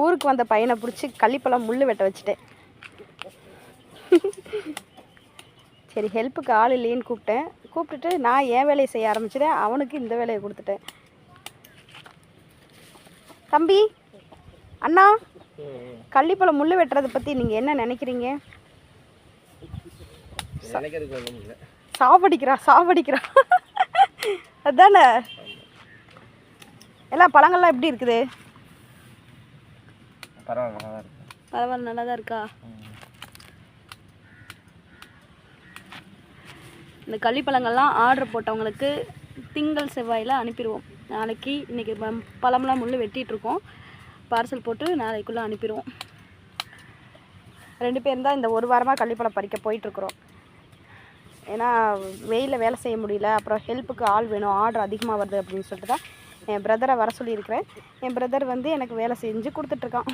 ஊருக்கு வந்த பையனை பிடிச்சி கள்ளிப்பழம் முள் வெட்ட வச்சுட்டேன். சரி ஹெல்ப்புக்கு ஆள் இல்லையேன்னு கூப்பிட்டேன். கூப்பிட்டுட்டு நான் என் வேலையை செய்ய ஆரம்பிச்சிட்டேன். அவனுக்கு இந்த வேலையை கொடுத்துட்டேன். தம்பி அண்ணா கள்ளிப்பழம் முள் வெட்டுறதை பற்றி நீங்கள் என்ன நினைக்கிறீங்க? சாவடிக்கிறா சாவடிக்கிறா. அதானே? எல்லாம் பழங்கள்லாம் எப்படி இருக்குது? பரவாயில்ல நல்லா இருக்கு. பரவாயில்ல நல்லா தான் இருக்கா இந்த கள்ளிப்பழங்கள்லாம் ஆர்டர் போட்டவங்களுக்கு திங்கள் செவ்வாயில் அனுப்பிடுவோம் நாளைக்கு இன்றைக்கி பழம்லாம் முள் வெட்டிட்டு இருக்கோம் பார்சல் போட்டு நாளைக்குள்ளே அனுப்பிடுவோம் ரெண்டு பேரும் தான் இந்த ஒரு வாரமாக கள்ளிப்பழம் பறிக்க போயிட்டுருக்குறோம். ஏன்னா வெயிலில் வேலை செய்ய முடியல. அப்புறம் ஹெல்ப்புக்கு ஆள் வேணும். ஆர்டர் அதிகமாக வருது அப்படின்னு சொல்லிட்டு தான் என் பிரதரை வர சொல்லியிருக்கிறேன். என் பிரதர் வந்து எனக்கு வேலை செஞ்சு கொடுத்துட்ருக்கான்